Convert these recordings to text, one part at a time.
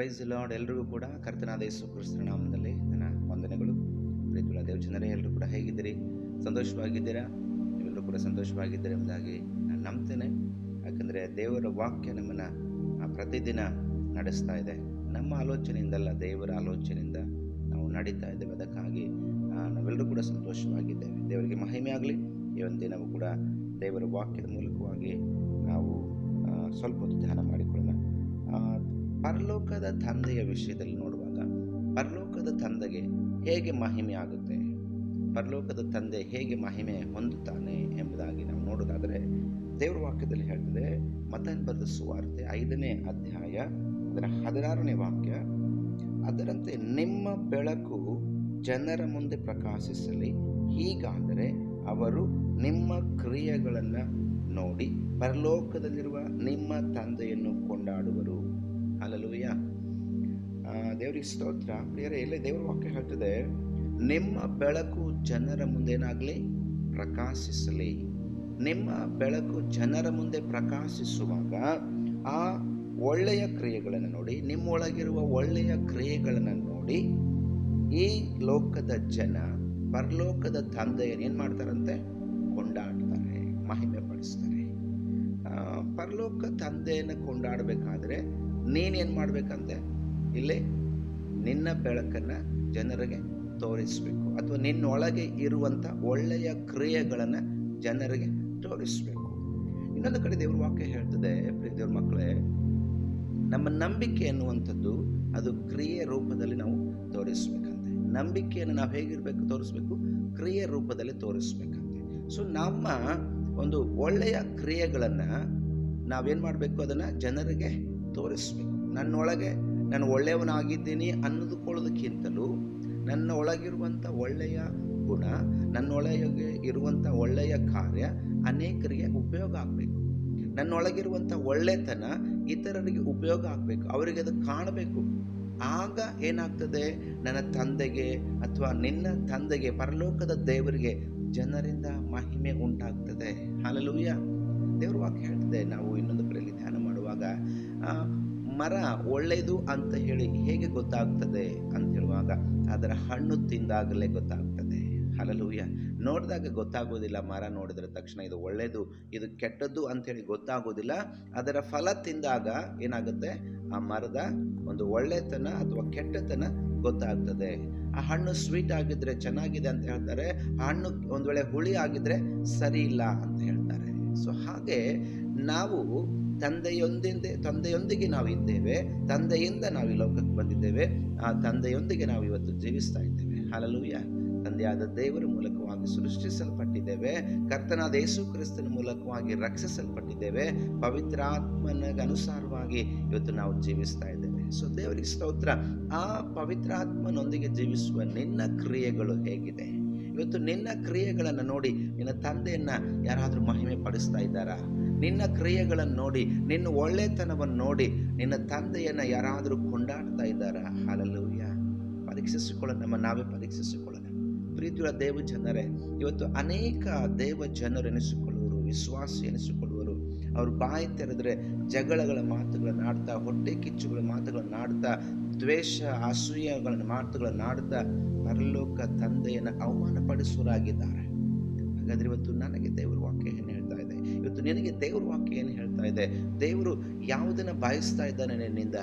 Price lord ಎಲ್ಲರಿಗೂ ಕೂಡ ಕರ್ತನಾದ ಯೇಸು ಕ್ರಿಸ್ತನ ನಾಮದಲ್ಲಿ ನನ್ನ ವಂದನೆಗಳು. ಪ್ರೀತಿಯುಳ್ಳ ದೇವಜನರೇ ಎಲ್ಲರೂ ಕೂಡ ಹೇಗಿದ್ದೀರಿ? ಸಂತೋಷವಾಗಿದ್ದೀರಾ? ಎಲ್ಲರೂ ಕೂಡ ಸಂತೋಷವಾಗಿದ್ದೀರಿ ಎಂಬುದಾಗಿ ನಾನು ನಂಬ್ತೇನೆ. ಯಾಕಂದರೆ ದೇವರ ವಾಕ್ಯ ನಮ್ಮನ್ನು ಪ್ರತಿದಿನ ನಡೆಸ್ತಾ ಇದೆ. ನಮ್ಮ ಆಲೋಚನೆಯಿಂದಲ್ಲ, ದೇವರ ಆಲೋಚನೆಯಿಂದ ನಾವು ನಡೀತಾ ಇದ್ದೇವೆ. ಅದಕ್ಕಾಗಿ ನಾವೆಲ್ಲರೂ ಕೂಡ ಸಂತೋಷವಾಗಿದ್ದೇವೆ. ದೇವರಿಗೆ ಮಹಿಮೆ ಆಗಲಿ. ಈ ಒಂದು ದಿನವೂ ಕೂಡ ದೇವರ ವಾಕ್ಯದ ಮೂಲಕವಾಗಿ ನಾವು ಸ್ವಲ್ಪ ಧ್ಯಾನ ಮಾಡಿಕೊಳ್ಳೋಣ. ಪರಲೋಕದ ತಂದೆಯ ವಿಷಯದಲ್ಲಿ ನೋಡುವಾಗ, ಪರಲೋಕದ ತಂದೆಗೆ ಹೇಗೆ ಮಹಿಮೆ ಆಗುತ್ತೆ? ಪರಲೋಕದ ತಂದೆ ಹೇಗೆ ಮಹಿಮೆ ಹೊಂದುತ್ತಾನೆ ಎಂಬುದಾಗಿ ನಾವು ನೋಡೋದಾದರೆ ದೇವರ ವಾಕ್ಯದಲ್ಲಿ ಹೇಳ್ತದೆ ಮತನ್ ಬರೆದ ಸುವಾರ್ತೆ ಐದನೇ ಅಧ್ಯಾಯ ಅದರ ಹದಿನಾರನೇ ವಾಕ್ಯ, ಅದರಂತೆ ನಿಮ್ಮ ಬೆಳಕು ಜನರ ಮುಂದೆ ಪ್ರಕಾಶಿಸಲಿ. ಹೀಗಾದರೆ ಅವರು ನಿಮ್ಮ ಕ್ರಿಯೆಗಳನ್ನು ನೋಡಿ, ಪರಲೋಕದಲ್ಲಿರುವ ನಿಮ್ಮ ತಂದೆಯನ್ನು ಕೊಂಡಾಡುವರು. ಅಲ್ಲಲೂಯ ದೇವ್ರಿಗೆ ಸ್ತೋತ್ರ. ಪ್ರಿಯರೇ, ಇಲ್ಲೇ ದೇವ್ರ ವಾಕ್ಯ ಹೇಳ್ತದೆ, ನಿಮ್ಮ ಬೆಳಕು ಜನರ ಮುಂದೇನಾಗಲಿ ಪ್ರಕಾಶಿಸಲಿ. ನಿಮ್ಮ ಬೆಳಕು ಜನರ ಮುಂದೆ ಪ್ರಕಾಶಿಸುವಾಗ ಆ ಒಳ್ಳೆಯ ಕ್ರಿಯೆಗಳನ್ನು ನೋಡಿ, ನಿಮ್ಮೊಳಗಿರುವ ಒಳ್ಳೆಯ ಕ್ರಿಯೆಗಳನ್ನು ನೋಡಿ, ಈ ಲೋಕದ ಜನ, ಪರಲೋಕದ ತಂದೆಯನ್ನು ಏನು ಮಾಡ್ತಾರಂತೆ? ಕೊಂಡಾಡ್ತಾರೆ ಮಹಿಮೆ ಪಡಿಸ್ತಾರೆ ಪರಲೋಕ ತಂದೆಯನ್ನು ಕೊಂಡಾಡಬೇಕಾದ್ರೆ ನೀನೇನು ಮಾಡಬೇಕಂತೆ? ಇಲ್ಲಿ ನಿನ್ನ ಬೆಳಕನ್ನು ಜನರಿಗೆ ತೋರಿಸಬೇಕು. ಅಥವಾ ನಿನ್ನೊಳಗೆ ಇರುವಂಥ ಒಳ್ಳೆಯ ಕ್ರಿಯೆಗಳನ್ನು ಜನರಿಗೆ ತೋರಿಸಬೇಕು. ಇನ್ನೊಂದು ಕಡೆ ದೇವ್ರ ವಾಕ್ಯ ಹೇಳ್ತದೆ ದೇವ್ರ ಮಕ್ಕಳೇ, ನಮ್ಮ ನಂಬಿಕೆ ಅನ್ನುವಂಥದ್ದು ಅದು ಕ್ರಿಯೆ ರೂಪದಲ್ಲಿ ನಾವು ತೋರಿಸ್ಬೇಕಂತೆ. ನಂಬಿಕೆಯನ್ನು ನಾವು ಹೇಗಿರಬೇಕು ತೋರಿಸ್ಬೇಕು? ಕ್ರಿಯೆ ರೂಪದಲ್ಲಿ ತೋರಿಸ್ಬೇಕಂತೆ. ಸೊ ನಮ್ಮ ಒಂದು ಒಳ್ಳೆಯ ಕ್ರಿಯೆಗಳನ್ನು ನಾವೇನು ಮಾಡಬೇಕು? ಅದನ್ನು ಜನರಿಗೆ ತೋರಿಸ್ಬೇಕು ನನ್ನೊಳಗೆ ನಾನು ಒಳ್ಳೆಯವನಾಗಿದ್ದೀನಿ ಅನ್ನೋದುಕೊಳ್ಳೋದಕ್ಕಿಂತಲೂ ನನ್ನ ಒಳಗಿರುವಂಥ ಒಳ್ಳೆಯ ಗುಣ, ನನ್ನೊಳಗೆ ಇರುವಂಥ ಒಳ್ಳೆಯ ಕಾರ್ಯ ಅನೇಕರಿಗೆ ಉಪಯೋಗ ಆಗಬೇಕು. ನನ್ನೊಳಗಿರುವಂಥ ಒಳ್ಳೆತನ ಇತರರಿಗೆ ಉಪಯೋಗ ಆಗಬೇಕು. ಅವರಿಗೆ ಅದು ಕಾಣಬೇಕು. ಆಗ ಏನಾಗ್ತದೆ? ನನ್ನ ತಂದೆಗೆ ಅಥವಾ ನಿನ್ನ ತಂದೆಗೆ, ಪರಲೋಕದ ದೇವರಿಗೆ ಜನರಿಂದ ಮಹಿಮೆ ಉಂಟಾಗ್ತದೆ. ಅಲ್ಲೂಯ್ಯ ದೇವ್ರ ವಾಕ್ಯ ಹೇಳ್ತದೆ. ನಾವು ಇನ್ನೊಂದು ಕಡೆಯಲ್ಲಿ ಧ್ಯಾನ ಮಾಡುವಾಗ ಮರ ಒಳ್ಳೆಯದು ಅಂತ ಹೇಳಿ ಹೇಗೆ ಗೊತ್ತಾಗ್ತದೆ ಅಂತ ಹೇಳುವಾಗ ಅದರ ಹಣ್ಣು ತಿಂದಾಗಲೇ ಗೊತ್ತಾಗ್ತದೆ. ಹಲಲೂಯ ನೋಡಿದಾಗ ಗೊತ್ತಾಗೋದಿಲ್ಲ, ಮರ ನೋಡಿದ್ರೆ ತಕ್ಷಣ ಇದು ಒಳ್ಳೆಯದು, ಇದು ಕೆಟ್ಟದ್ದು ಅಂಥೇಳಿ ಗೊತ್ತಾಗೋದಿಲ್ಲ. ಅದರ ಫಲ ತಿಂದಾಗ ಏನಾಗುತ್ತೆ? ಆ ಮರದ ಒಂದು ಒಳ್ಳೆತನ ಅಥವಾ ಕೆಟ್ಟತನ ಗೊತ್ತಾಗ್ತದೆ. ಆ ಹಣ್ಣು ಸ್ವೀಟ್ ಆಗಿದ್ರೆ ಚೆನ್ನಾಗಿದೆ ಅಂತ ಹೇಳ್ತಾರೆ. ಆ ಹಣ್ಣು ಒಂದು ವೇಳೆ ಹುಳಿ ಆಗಿದ್ರೆ ಸರಿ ಇಲ್ಲ ಅಂತ ಹೇಳ್ತಾರೆ. ಸೊ ಹಾಗೆ ನಾವು ತಂದೆಯೊಂದಿಗೆ ತಂದೆಯೊಂದಿಗೆ ನಾವು ಇದ್ದೇವೆ ತಂದೆಯಿಂದ ನಾವು ಈ ಲೋಕಕ್ಕೆ ಬಂದಿದ್ದೇವೆ, ಆ ತಂದೆಯೊಂದಿಗೆ ನಾವು ಇವತ್ತು ಜೀವಿಸ್ತಾ ಇದ್ದೇವೆ. ಹಾಲಲೂಯ ತಂದೆಯಾದ ದೇವರ ಮೂಲಕವಾಗಿ ಸೃಷ್ಟಿಸಲ್ಪಟ್ಟಿದ್ದೇವೆ, ಕರ್ತನಾದ ಯೇಸು ಕ್ರಿಸ್ತನ ಮೂಲಕವಾಗಿ ರಕ್ಷಿಸಲ್ಪಟ್ಟಿದ್ದೇವೆ ಪವಿತ್ರ ಅನುಸಾರವಾಗಿ ಇವತ್ತು ನಾವು ಜೀವಿಸ್ತಾ ಇದ್ದೇವೆ. ಸೊ ದೇವರಿಗೆ ಸ್ತೋತ್ರ. ಆ ಪವಿತ್ರಾತ್ಮನೊಂದಿಗೆ ಜೀವಿಸುವ ನಿನ್ನ ಕ್ರಿಯೆಗಳು ಹೇಗಿದೆ? ಇವತ್ತು ನಿನ್ನ ಕ್ರಿಯೆಗಳನ್ನು ನೋಡಿ ನಿನ್ನ ತಂದೆಯನ್ನು ಯಾರಾದರೂ ಮಹಿಮೆ ಪಡಿಸ್ತಾ ಇದ್ದಾರಾ? ನಿನ್ನ ಕ್ರಿಯೆಗಳನ್ನು ನೋಡಿ, ನಿನ್ನ ಒಳ್ಳೆತನವನ್ನು ನೋಡಿ ನಿನ್ನ ತಂದೆಯನ್ನು ಯಾರಾದರೂ ಕೊಂಡಾಡ್ತಾ ಇದ್ದಾರಾ? ಹಾಲಲ್ಲೂಯ್ಯ ಪರೀಕ್ಷಿಸಿಕೊಳ್ಳೋಣ, ನಮ್ಮ ನಾವೇ ಪರೀಕ್ಷಿಸಿಕೊಳ್ಳೋಣ. ಪ್ರೀತಿಯುಳ್ಳ ದೇವ ಇವತ್ತು ಅನೇಕ ದೇವ ಜನರು ಎನಿಸಿಕೊಳ್ಳುವರು, ವಿಶ್ವಾಸಿ ಎನಿಸಿಕೊಳ್ಳುವರು. ಅವರು ಬಾಯಿ ತೆರೆದ್ರೆ ಜಗಳಗಳ ಮಾತುಗಳನ್ನು ಆಡ್ತಾ ಹೊಟ್ಟೆ ಕಿಚ್ಚುಗಳ ಮಾತುಗಳನ್ನು ಆಡ್ತಾ ದ್ವೇಷ ಅಸೂಯಗಳ ಮಾತುಗಳನ್ನು ಆಡ್ತಾ ಪರಲೋಕ ತಂದೆಯನ್ನು ಅವಮಾನಪಡಿಸುವರಾಗಿದ್ದಾರೆ ಹಾಗಾದ್ರೆ ಇವತ್ತು ನನಗೆ ದೇವರ ವಾಕ್ಯ ಏನು ಹೇಳ್ತಾ ಇದೆ? ಇವತ್ತು ನಿನಗೆ ದೇವರ ವಾಕ್ಯ ಏನು ಹೇಳ್ತಾ ಇದೆ? ದೇವರು ಯಾವುದನ್ನು ಬಾಯಿಸ್ತಾ ಇದ್ದಾನೆ ನಿನ್ನಿಂದ?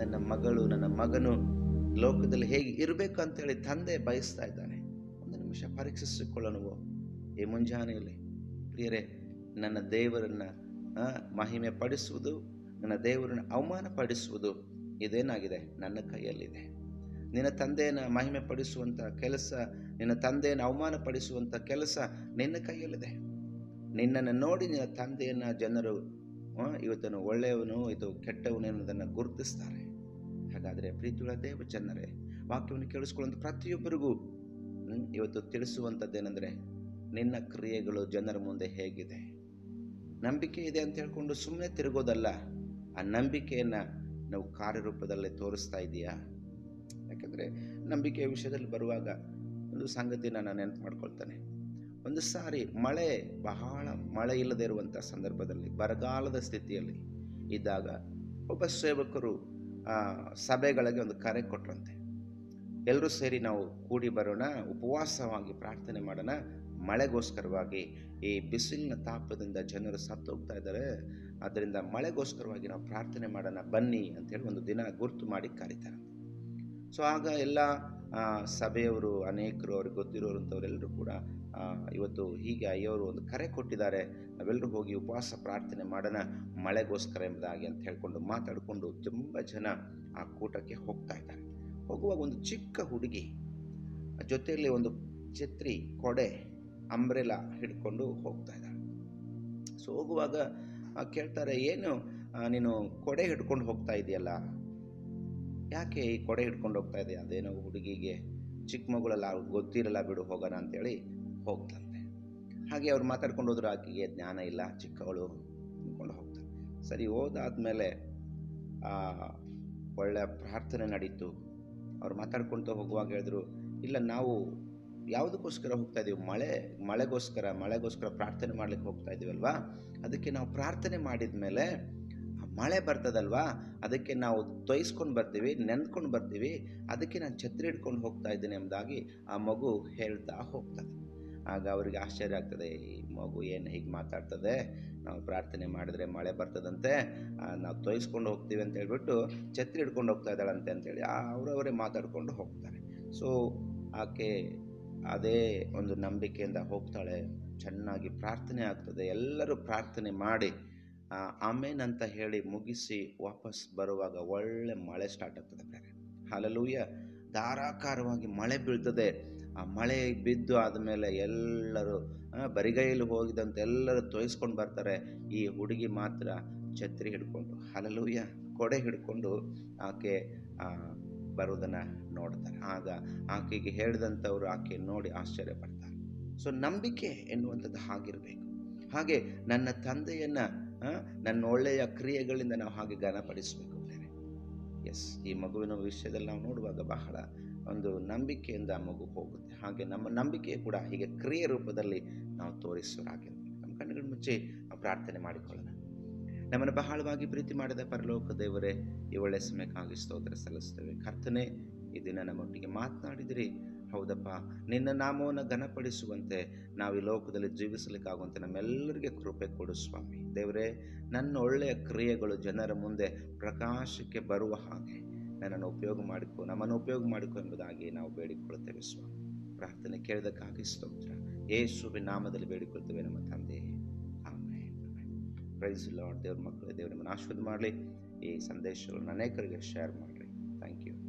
ನನ್ನ ಮಗಳು, ನನ್ನ ಮಗನು ಲೋಕದಲ್ಲಿ ಹೇಗೆ ಇರಬೇಕು ಅಂತೇಳಿ ತಂದೆ ಬಯಸ್ತಾ ಇದ್ದಾನೆ. ಒಂದು ನಿಮಿಷ ಪರೀಕ್ಷಿಸಿಕೊಳ್ಳೋಣ ಈ ಮುಂಜಾನೆಯಲ್ಲಿ ಪ್ರಿಯರೇ ನನ್ನ ದೇವರನ್ನು ಮಹಿಮೆ ಪಡಿಸುವುದು ನನ್ನ ದೇವರನ್ನು ಅವಮಾನ ಪಡಿಸುವುದು ಇದೇನಾಗಿದೆ? ನನ್ನ ಕೈಯಲ್ಲಿದೆ. ನಿನ್ನ ತಂದೆಯನ್ನು ಮಹಿಮೆ ಪಡಿಸುವಂಥ ಕೆಲಸ, ನಿನ್ನ ತಂದೆಯನ್ನು ಅವಮಾನ ಪಡಿಸುವಂಥ ಕೆಲಸ ನಿನ್ನ ಕೈಯಲ್ಲಿದೆ. ನಿನ್ನನ್ನು ನೋಡಿ ನಿನ್ನ ತಂದೆಯನ್ನು ಜನರು ಇವತ್ತನ್ನು ಒಳ್ಳೆಯವನು, ಇದು ಕೆಟ್ಟವನು ಎನ್ನುವುದನ್ನು ಗುರುತಿಸ್ತಾರೆ. ಹಾಗಾದರೆ ಪ್ರೀತಿಯುಳ್ಳ ದೇವ ಜನರೇ ವಾಕ್ಯವನ್ನು ಕೇಳಿಸ್ಕೊಳ್ಳುವಂಥ ಪ್ರತಿಯೊಬ್ಬರಿಗೂ ಇವತ್ತು ತಿಳಿಸುವಂಥದ್ದೇನೆಂದರೆ ನಿನ್ನ ಕ್ರಿಯೆಗಳು ಜನರ ಮುಂದೆ ಹೇಗಿದೆ. ನಂಬಿಕೆ ಇದೆ ಅಂತ ಹೇಳ್ಕೊಂಡು ಸುಮ್ಮನೆ ತಿರುಗೋದಲ್ಲ ಆ ನಂಬಿಕೆಯನ್ನು ನಾವು ಕಾರ್ಯರೂಪದಲ್ಲೇ ತೋರಿಸ್ತಾ ಇದೆಯಾ? ಯಾಕಂದರೆ ನಂಬಿಕೆಯ ವಿಷಯದಲ್ಲಿ ಬರುವಾಗ ಒಂದು ಸಂಗತಿನ ನಾನು ನೆನಪು ಮಾಡ್ಕೊಳ್ತಾನೆ. ಒಂದು ಸಾರಿ ಮಳೆ ಬಹಳ ಮಳೆ ಇಲ್ಲದೆ ಇರುವಂಥ ಸಂದರ್ಭದಲ್ಲಿ ಬರಗಾಲದ ಸ್ಥಿತಿಯಲ್ಲಿ ಇದ್ದಾಗ ಒಬ್ಬ ಸೇವಕರು ಆ, ಸಭೆಗಳಿಗೆ ಒಂದು ಕರೆ ಕೊಟ್ಟರಂತೆ ಎಲ್ಲರೂ ಸೇರಿ ನಾವು ಕೂಡಿ ಬರೋಣ ಉಪವಾಸವಾಗಿ ಪ್ರಾರ್ಥನೆ ಮಾಡೋಣ ಮಳೆಗೋಸ್ಕರವಾಗಿ ಈ ಬಿಸಿಲಿನ ತಾಪದಿಂದ ಜನರು ಸತ್ತು ಹೋಗ್ತಾ ಇದ್ದಾರೆ. ಅದರಿಂದ ಮಳೆಗೋಸ್ಕರವಾಗಿ ನಾವು ಪ್ರಾರ್ಥನೆ ಮಾಡೋಣ, ಬನ್ನಿ ಅಂತೇಳಿ ಒಂದು ದಿನ ಗುರುತು ಮಾಡಿ ಕರೀತಾರೆ ಸೊ ಆಗ ಎಲ್ಲ ಸಭೆಯವರು, ಅನೇಕರು, ಅವ್ರಿಗೆ ಗೊತ್ತಿರೋರು ಅಂಥವರೆಲ್ಲರೂ ಕೂಡ ಇವತ್ತು ಹೀಗೆ ಅಯ್ಯವರು ಒಂದು ಕರೆ ಕೊಟ್ಟಿದ್ದಾರೆ. ನಾವೆಲ್ಲರೂ ಹೋಗಿ ಉಪವಾಸ ಪ್ರಾರ್ಥನೆ ಮಾಡೋಣ, ಮಳೆಗೋಸ್ಕರ ಎಂಬುದಾಗಿ ಅಂತ ಹೇಳ್ಕೊಂಡು ಮಾತಾಡಿಕೊಂಡು ತುಂಬ ಜನ ಆ ಕೂಟಕ್ಕೆ ಹೋಗ್ತಾ ಇದ್ದಾರೆ. ಹೋಗುವಾಗ ಒಂದು ಚಿಕ್ಕ ಹುಡುಗಿ, ಜೊತೆಯಲ್ಲಿ ಒಂದು ಛತ್ರಿ, ಕೊಡೆ ಅಂಬ್ರೆಲಾ ಹಿಡ್ಕೊಂಡು ಹೋಗ್ತಾ ಇದ್ದಾಳೆ. ಸೊ ಹೋಗುವಾಗ ಕೇಳ್ತಾರೆ ಏನು ನೀನು ಕೊಡೆ ಹಿಡ್ಕೊಂಡು ಹೋಗ್ತಾ ಇದೆಯಲ್ಲ? ಯಾಕೆ ಈ ಕೊಡೆ ಹಿಡ್ಕೊಂಡು ಹೋಗ್ತಾ ಇದೆಯಾ? ಅದೇನೋ ಹುಡುಗಿಗೆ ಚಿಕ್ಕ ಮಗಳೆಲ್ಲ ಗೊತ್ತಿರಲ್ಲ ಬಿಡು ಹೋಗೋಣ ಅಂತೇಳಿ ಹೋಗ್ತಂತೆ. ಹಾಗೆ ಅವ್ರು ಮಾತಾಡ್ಕೊಂಡು ಹೋದ್ರು ಆಕೆಗೆ ಜ್ಞಾನ ಇಲ್ಲ ಚಿಕ್ಕವಳು ಅಂದ್ಕೊಂಡು ಹೋಗ್ತಾರೆ ಸರಿ ಹೋದಾದ್ಮೇಲೆ ಆ, ಒಳ್ಳೆ ಪ್ರಾರ್ಥನೆ ನಡೀತು. ಅವ್ರು ಮಾತಾಡ್ಕೊಳ್ತಾ ಹೋಗುವಾಗ ಹೇಳಿದ್ರು ಇಲ್ಲ ನಾವು ಯಾವುದಕ್ಕೋಸ್ಕರ ಹೋಗ್ತಾ ಇದೀವಿ? ಮಳೆ, ಮಳೆಗೋಸ್ಕರ ಮಳೆಗೋಸ್ಕರ ಪ್ರಾರ್ಥನೆ ಮಾಡ್ಲಿಕ್ಕೆ ಹೋಗ್ತಾ ಇದೀವಲ್ವಾ? ಅದಕ್ಕೆ ನಾವು ಪ್ರಾರ್ಥನೆ ಮಾಡಿದ ಮೇಲೆ ಮಳೆ ಬರ್ತದಲ್ವಾ? ಅದಕ್ಕೆ ನಾವು ತೊಯ್ಸ್ಕೊಂಡು ಬರ್ತೀವಿ, ನೆನ್ಕೊಂಡು ಬರ್ತೀವಿ. ಅದಕ್ಕೆ ನಾನು ಛತ್ರಿ ಹಿಡ್ಕೊಂಡು ಹೋಗ್ತಾ ಇದ್ದೀನಿ ಎಂಬುದಾಗಿ ಆ ಮಗು ಹೇಳ್ತಾ ಹೋಗ್ತದೆ ಆಗ ಅವರಿಗೆ ಆಶ್ಚರ್ಯ ಆಗ್ತದೆ, ಈ ಮಗು ಏನು ಹೀಗೆ ಮಾತಾಡ್ತದೆ? ನಾವು ಪ್ರಾರ್ಥನೆ ಮಾಡಿದ್ರೆ ಮಳೆ ಬರ್ತದಂತೆ ನಾವು ತೊಯ್ಸ್ಕೊಂಡು ಹೋಗ್ತೀವಿ ಅಂತ ಹೇಳ್ಬಿಟ್ಟು ಛತ್ರಿ ಹಿಡ್ಕೊಂಡು ಹೋಗ್ತಾ ಇದ್ದಾಳಂತೆ ಅಂತೇಳಿ ಅವರವರೇ ಮಾತಾಡಿಕೊಂಡು ಹೋಗ್ತಾರೆ. ಸೊ ಆಕೆ ಅದೇ ಒಂದು ನಂಬಿಕೆಯಿಂದ ಹೋಗ್ತಾಳೆ, ಚೆನ್ನಾಗಿ ಪ್ರಾರ್ಥನೆ ಆಗ್ತದೆ, ಎಲ್ಲರೂ ಪ್ರಾರ್ಥನೆ ಮಾಡಿ ಆಮೇನ್ ಅಂತ ಹೇಳಿ ಮುಗಿಸಿ ವಾಪಸ್ ಬರುವಾಗ ಒಳ್ಳೆ ಮಳೆ ಸ್ಟಾರ್ಟ್ ಆಗ್ತದೆ ಬೇರೆ. ಧಾರಾಕಾರವಾಗಿ ಮಳೆ ಬೀಳ್ತದೆ. ಆ ಮಳೆ ಬಿದ್ದು ಆದಮೇಲೆ ಎಲ್ಲರೂ ಬರಿಗೈಲಿ ಹೋಗಿದಂತೆ ಎಲ್ಲರೂ ತೊಯ್ಸ್ಕೊಂಡು ಬರ್ತಾರೆ. ಈ ಹುಡುಗಿ ಮಾತ್ರ ಛತ್ರಿ ಹಿಡ್ಕೊಂಡು ಹಲಲೂಯ ಕೊಡೆ ಹಿಡ್ಕೊಂಡು ಆಕೆ ಬರೋದನ್ನು ನೋಡ್ತಾರೆ. ಆಗ ಆಕೆಗೆ ಹೇಳಿದಂಥವ್ರು ಆಕೆ ನೋಡಿ ಆಶ್ಚರ್ಯ ಪಡ್ತಾರೆ. ಸೊ ನಂಬಿಕೆ ಎನ್ನುವಂಥದ್ದು ಹಾಗಿರಬೇಕು. ಹಾಗೆ ನನ್ನ ತಂದೆಯನ್ನು ನನ್ನ ಒಳ್ಳೆಯ ಕ್ರಿಯೆಗಳಿಂದ ನಾವು ಹಾಗೆ ಘನಪಡಿಸಬೇಕು ಎಸ್ ಈ ಮಗುವಿನ ವಿಷಯದಲ್ಲಿ ನಾವು ನೋಡುವಾಗ ಬಹಳ ಒಂದು ನಂಬಿಕೆಯಿಂದ ಮಗು ಹೋಗುತ್ತೆ. ಹಾಗೆ ನಮ್ಮ ನಂಬಿಕೆ ಕೂಡ ಹೀಗೆ ಕ್ರಿಯೆ ರೂಪದಲ್ಲಿ ನಾವು ತೋರಿಸೋರಾಗಿರ್ಬೇಕು ನಮ್ಮ ಕಣ್ಣುಗಳ ಮುಚ್ಚಿ ಪ್ರಾರ್ಥನೆ ಮಾಡಿಕೊಳ್ಳೋಣ. ನಮ್ಮನ್ನು ಬಹಳವಾಗಿ ಪ್ರೀತಿ ಮಾಡಿದ ಪರಲೋಕ ದೇವರೇ, ಈ ಒಳ್ಳೆ ಸಮಯಕ್ಕಾಗಿ ಸ್ತೋತ್ರ ಸಲ್ಲಿಸ್ತೇವೆ ಕರ್ತನೆ, ಈ ದಿನ ನಮ್ಮೊಟ್ಟಿಗೆ ಮಾತನಾಡಿದಿರಿ. ಹೌದಪ್ಪ, ನಿನ್ನ ನಾಮವನ್ನು ಘನಪಡಿಸುವಂತೆ ನಾವು ಈ ಲೋಕದಲ್ಲಿ ಜೀವಿಸಲಿಕ್ಕಾಗುವಂತೆ ನಮ್ಮೆಲ್ಲರಿಗೆ ಕೃಪೆ ಕೊಡು ಸ್ವಾಮಿ. ದೇವರೇ, ನನ್ನ ಒಳ್ಳೆಯ ಕ್ರಿಯೆಗಳು ಜನರ ಮುಂದೆ ಪ್ರಕಾಶಕ್ಕೆ ಬರುವ ಹಾಗೆ ನನ್ನನ್ನು ಉಪಯೋಗ ಮಾಡಿಕೊ, ನಮ್ಮನ್ನು ಉಪಯೋಗ ಮಾಡಿಕೊ ಎಂಬುದಾಗಿ ನಾವು ಬೇಡಿಕೊಳ್ಳುತ್ತೇವೆ ಸ್ವಾಮಿ. ಪ್ರಾರ್ಥನೆ ಕೇಳಿದಕ್ಕಾಗಿ ಸ್ತೋತ್ರ. ಯೇಸುವಿನ ನಾಮದಲ್ಲಿ ಬೇಡಿಕೊಳ್ತೇವೆ ನಮ್ಮ ತಂದೆ. ಪ್ರೈಸ್ ಲಾರ್ಡ್ ದೇವ್ರ ಮಕ್ಕಳು, ದೇವ್ರ ನಿಮ್ಮನ್ನು ಆಶೀರ್ವಾದ ಮಾಡಲಿ. ಈ ಸಂದೇಶಗಳನ್ನು ಅನೇಕರಿಗೆ ಶೇರ್ ಮಾಡಿರಿ. Thank you